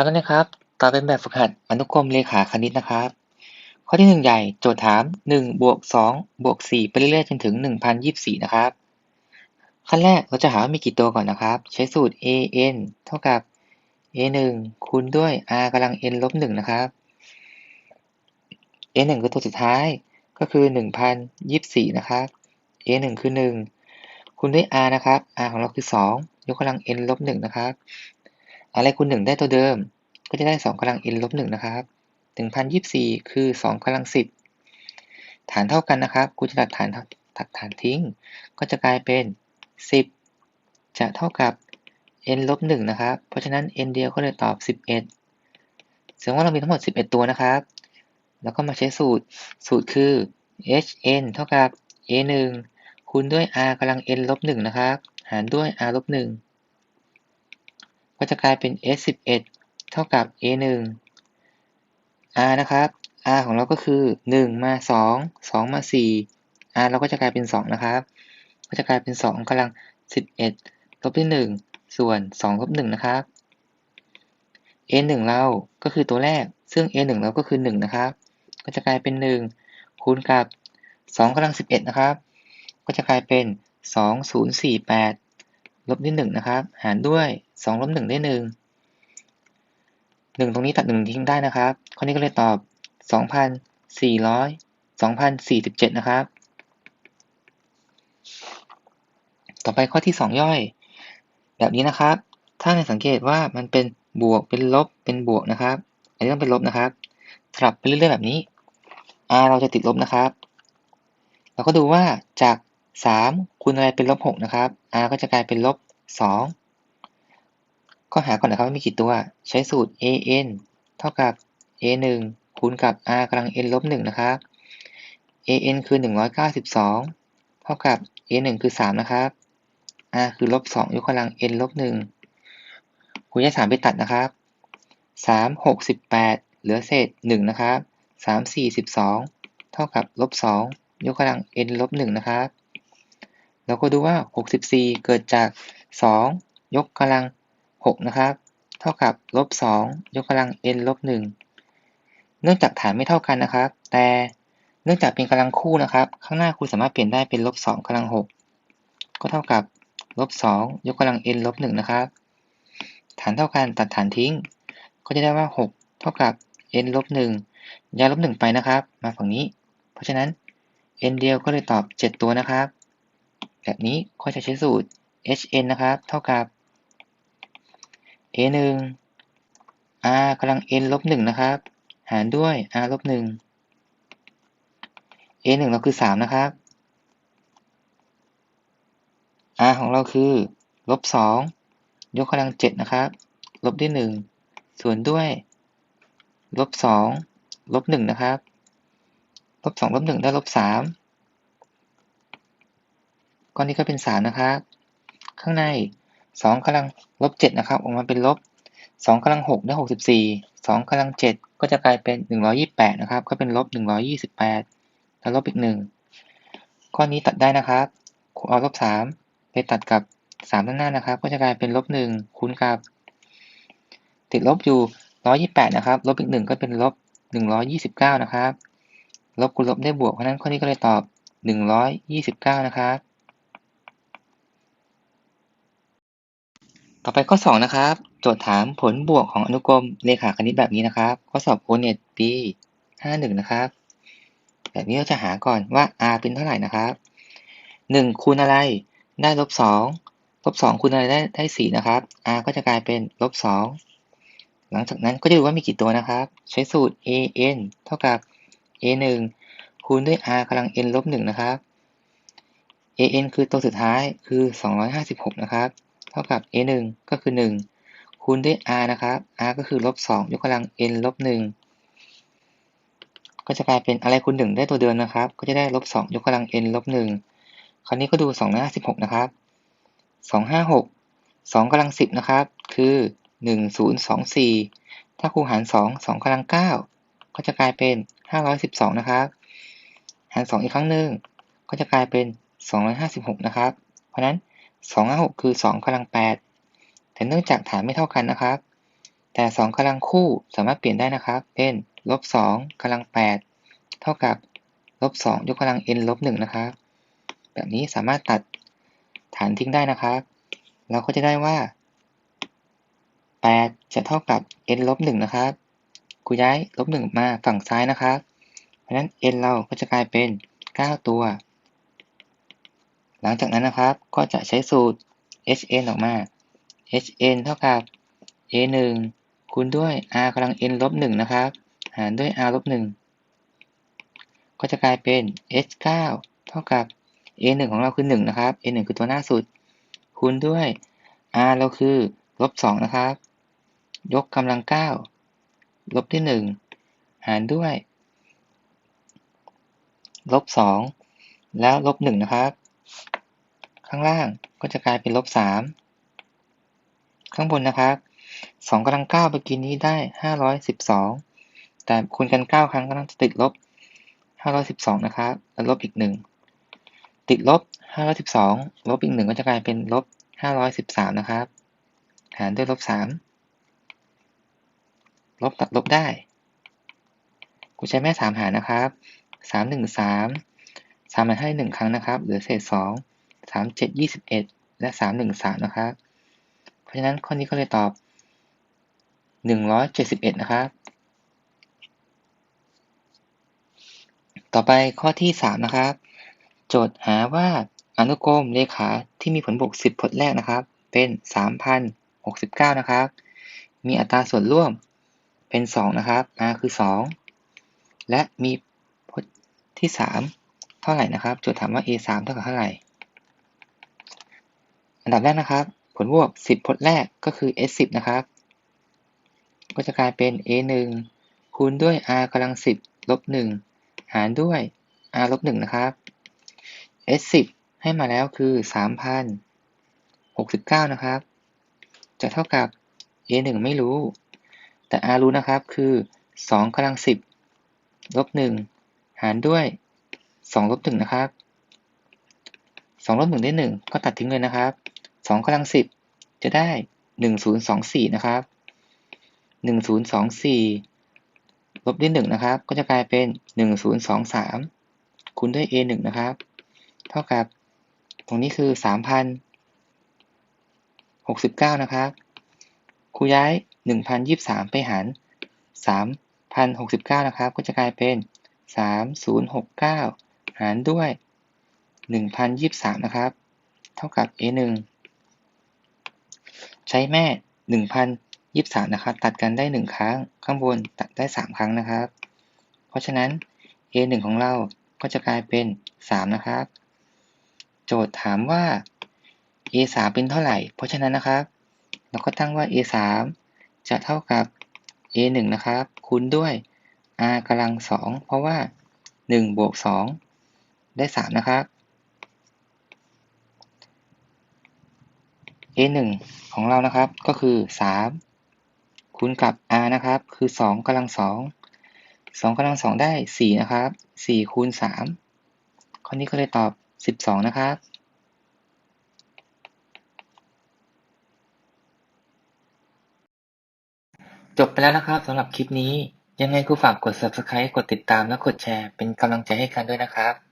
ครับนั่นนะครับ ต่อเป็นแบบฝึกหัดอนุกรมเลขาคณิตนะครับ ข้อที่หนึ่งใหญ่โจทย์ถามหนึ่งบวกสองบวกสี่ไปเรื่อยๆจนถึงหนึ่งพันยี่สิบสี่นะครับ ขั้นแรกเราจะหาว่ามีกี่ตัวก่อนนะครับ ใช้สูตร a n เท่ากับ a หนึ่งคูณด้วย r กำลัง n ลบหนึ่งนะครับ a หนึ่งคือตัวสุดท้ายก็คือหนึ่งพันยี่สิบสี่นะครับ a หนึ่งคือหนึ่งคูณด้วย r นะครับ r ของเราคือสองยกกำลัง n ลบหนึ่งนะครับ อะไรคูณหนึ่งได้ตัวเดิม ก็จะได้สองกำลัง n ลบหนึ่งนะครับหนึ่งพันยี่สี่คือสองกำลังสิบฐานเท่ากันนะครับกูจะตัดฐานตัดฐานทิ้ง ก็จะกลายเป็นสิบจะเท่ากับ n ลบหนึ่งนะครับ เพราะฉะนั้น n เดียวก็เลยตอบสิบเอ็ดแสดงว่าเรามีทั้งหมดสิบเอ็ดตัวนะครับ แล้วก็มาใช้สูตร สูตรคือ h n เท่ากับ a หนึ่งคูณด้วย r กำลัง n ลบหนึ่งนะครับ หารด้วย r ลบหนึ่ง ก็จะกลายเป็น s 11เท่ากับ a 1 r นะครับ r ของเราก็คือ 1 มา 2 2 มา 4 r เราก็จะกลายเป็น 2 นะครับ ก็จะกลายเป็น 2กำลัง 11ลบด้วย 1 ส่วน 2ลบ1นะครับ a 1เราก็คือตัวแรก ซึ่ง a 1เราก็คือ 1 นะครับ ก็จะกลายเป็น 1 คูณกับ2กำลัง 11 นะครับ ก็จะกลายเป็น 2048 ลบด้วย1นะครับ หารด้วย2ลบ1ได้ 1 1 ตรงนี้ตัด 1 ทิ้งได้นะครับ ข้อนี้ก็เลยตอบ 2,400 2,047 นะครับ ต่อไปข้อที่ 2 ย่อย แบบนี้นะครับ ถ้าในสังเกตว่ามันเป็นบวกเป็นลบเป็นบวกนะครับ อันนี้ต้องเป็นลบนะครับสลับไปเรื่อยๆแบบนี้ r เราจะติดลบนะครับ เราก็ดูว่าจาก 3คูณอะไรเป็นลบ6นะครับ r ก็จะกลายเป็นลบ2ก็หาก่อนนะครับว่ามีกี่ตัว ใช้สูตร an เท่ากับ a 1คูณกับ r กำลัง n ลบ1นะครับ an คือ 192 เท่ากับ a 1คือ 3 นะครับ r คือลบ2ยกกำลัง n ลบ1คูณย้าย3ไปตัดนะครับ 3 68 เหลือเศษ 1 นะครับ 3 4 12เท่ากับลบ2ยกกำลัง n ลบ1นะครับ เราก็ดูว่า 64 เกิดจาก 2 ยกกำลัง 6 นะครับ เท่ากับลบ 2 ยกกำลัง n ลบ 1 เนื่องจากฐานไม่เท่ากันนะครับ แต่เนื่องจากเป็นกำลังคู่นะครับ ข้างหน้าครูสามารถเปลี่ยนได้เป็นลบ 2กำลัง 6 ก็เท่ากับลบ 2 ยกกำลัง n ลบ 1 นะครับ ฐานเท่ากันตัดฐานทิ้ง ก็จะได้ว่า 6 เท่ากับ n ลบ 1 ย้ายลบ 1 ไปนะครับ มาฝั่งนี้ เพราะฉะนั้น n เดียวก็เลยตอบ 7 ตัวนะครับ แบบนี้ก็จะใช้สูตร hn นะครับ เท่ากับ a 1 r กำลัง n ลบ1นะครับ หารด้วย r ลบ1 a 1เราคือ 3 นะครับ r ของเราคือลบ2ยกกำลัง 7 นะครับ ลบด้วย 1 ส่วนด้วยลบ2ลบ1นะครับลบ2ลบ1ได้ลบ3 ก้อนนี้ก็เป็น 3 นะครับ ข้างในสองกำลังลบเจ็ดนะครับ ออกมาเป็นลบสองกำลังหกได้หกสิบสี่สองกำลังเจ็ดก็จะกลายเป็นหนึ่งร้อยี่แปดนะครับ ก็เป็นลบหนึ่งร้อยี่สิบแปดแล้วลบอีกหนึ่งข้อนนี้ตัดได้นะครับเอาลบสามไปตัดกับสามด้านหน้านะครับ ก็จะกลายเป็นลบหนึ่งคูณกับ ติดลบอยู่ร้อยี่แปดนะครับ ลบอีกหนึ่งก็เป็นลบหนึ่งร้อยี่สิบเก้านะครับ ลบคูณลบได้บวก เพราะนั้นข้อนี้ก็เลยตอบหนึ่งร้อยยี่สิบเก้านะครับ ต่อไปข้อ 2 นะครับ โจทย์ถามผลบวกของอนุกรมเลขาคณิตแบบนี้นะครับ ข้อสอบโอเน็ตปี51 นะครับ แบบนี้เราจะหาก่อนว่า r เป็นเท่าไหร่นะครับ 1 คูณอะไรได้ลบ2ลบ2คูณอะไรได้ได้ 4 นะครับ r ก็จะกลายเป็นลบ2หลังจากนั้นก็จะดูว่ามีกี่ตัวนะครับ ใช้สูตร an เท่ากับ a 1คูณด้วย r กำลัง n ลบ1นะครับ an คือตัวสุดท้ายคือ 256 นะครับ เท่ากับ a 1ก็คือ 1 คูณด้วย r นะครับ r ก็คือลบ2ยกกำลัง n ลบ1ก็จะกลายเป็นอะไรคูณ1ได้ตัวเดิมนะครับ ก็จะได้ลบ2ยกกำลัง n ลบ1คราวนี้ก็ดู256นะครับ 256 2กำลัง 10 นะครับ คือ 1024 ถ้าคูณหาร 2 2กำลัง 9 ก็จะกลายเป็น 512 นะครับ หาร 2 อีกครั้งหนึ่งก็จะกลายเป็น 256 นะครับ เพราะนั้น 256 คือ 2กำลัง 8 แต่เนื่องจากฐานไม่เท่ากันนะครับ แต่สองกำลังคู่สามารถเปลี่ยนได้นะครับ เป็นลบสองกำลังแปดเท่ากับลบสองยกกำลัง n ลบหนึ่งนะครับ แบบนี้สามารถตัดฐานทิ้งได้นะครับ เราก็จะได้ว่า 8 จะเท่ากับ n ลบ1นะครับกูย้ายลบ1มาฝั่งซ้ายนะครับ เพราะฉะนั้น n เราก็จะกลายเป็น 9 ตัว หลังจากนั้นนะครับก็จะใช้สูตร hn ออกมา hn เท่ากับ a 1 คูณด้วย r กำลัง n ลบ1นะครับ หารด้วย r ลบ1ก็จะกลายเป็น h 9 เท่ากับ a 1 ของเราคือ 1 นะครับ a 1 คือตัวหน้าสุด คูณด้วย r เราคือลบ2นะครับ ยกกำลัง 9 ลบที่1หารด้วย ลบ 2 แล้วลบ 1 นะครับ ข้างล่างก็จะกลายเป็นลบ3ข้างบนนะครับ2กำลัง9เมื่อกี้นี้ได้512แต่คูณกัน9ครั้งก็ต้องติดลบ512นะครับแล้วลบอีก1ติดลบ512ลบอีก1ก็จะกลายเป็นลบ513นะครับ หารด้วยลบ3ลบตัดลบได้ กูใช้แม่สามหารนะครับสามหนึ่งสามสามมันให้หนึ่งครั้งนะครับ เหลือเศษสอง สามเจ็ดยี่สิบเอ็ดและสามหนึ่งสามนะครับ เพราะฉะนั้นข้อนี้ก็เลยตอบหนึ่งร้อยเจ็ดสิบเอ็ดนะครับ ต่อไปข้อที่สามนะครับ โจทย์หาว่าอนุกรมเลขาที่มีผลบวกสิบผลแรกนะครับ เป็นสามพันหกสิบเก้านะครับ มีอัตราส่วนร่วมเป็นสองนะครับ r คือสองและมีพจน์ที่3เท่าไหร่นะครับ โจทย์ถามว่า a 3เท่ากับเท่าไหร่ นดับแรกนะครับ ผลบวก 10พจน์แรกก็คือ s 10นะครับ ก็จะกลายเป็น a 1คูณด้วย r กำลัง 10ลบ1หารด้วย r ลบ1นะครับ s 10ให้มาแล้วคือ 3,069 นะครับ จะเท่ากับ a 1ไม่รู้ แต่ r รู้นะครับคือ2กำลัง 10ลบหนึ่งหารด้วยสองลบหนึ่งนะครับสองลบหนึ่งได้หนึ่งก็ตัดทิ้งเลยนะครับ สองกำลังสิบจะได้หนึ่งศูนย์สองสี่นะครับหนึ่งศูนย์สองสี่ลบด้วยหนึ่งนะครับ ก็จะกลายเป็นหนึ่งศูนย์สองสามคูณด้วย a หนึ่งนะครับ เท่ากับ ตรงนี้คือสามพันหกสิบเก้านะครับคูย้ายหนึ่งพันยี่สิบสามไปหารสามพันหกสิบเก้านะครับ ก็จะกลายเป็นสามศูนย์หกเก้าหารด้วยหนึ่งพันยี่สิบสามนะครับ เท่ากับ a หนึ่ง ใช้แม่หนึ่งพันยี่สิบสามนะครับ ตัดกันได้หนึ่งครั้ง ข้างบนตัดได้สามครั้งนะครับ เพราะฉะนั้น a หนึ่งของเราก็จะกลายเป็นสามนะครับ โจทย์ถามว่า a สามเป็นเท่าไหร่ เพราะฉะนั้นนะครับ เราก็ตั้งว่า a สามจะเท่ากับ a หนึ่งนะครับ คูณด้วย r กำลังสองเพราะว่าหนึ่งบวกสองได้สามนะครับ a หนึ่งของเรานะครับก็คือสามคูณกับ r นะครับ คือสองกำลังสองสองกำลังสองได้สี่นะครับสี่คูณสามข้อนี้ก็เลยตอบสิบสองนะครับจบไปแล้วนะครับสำหรับคลิปนี้ยังไงก็ฝากกด subscribe กดติดตามและกดแชร์เป็นกำลังใจให้กันด้วยนะครับ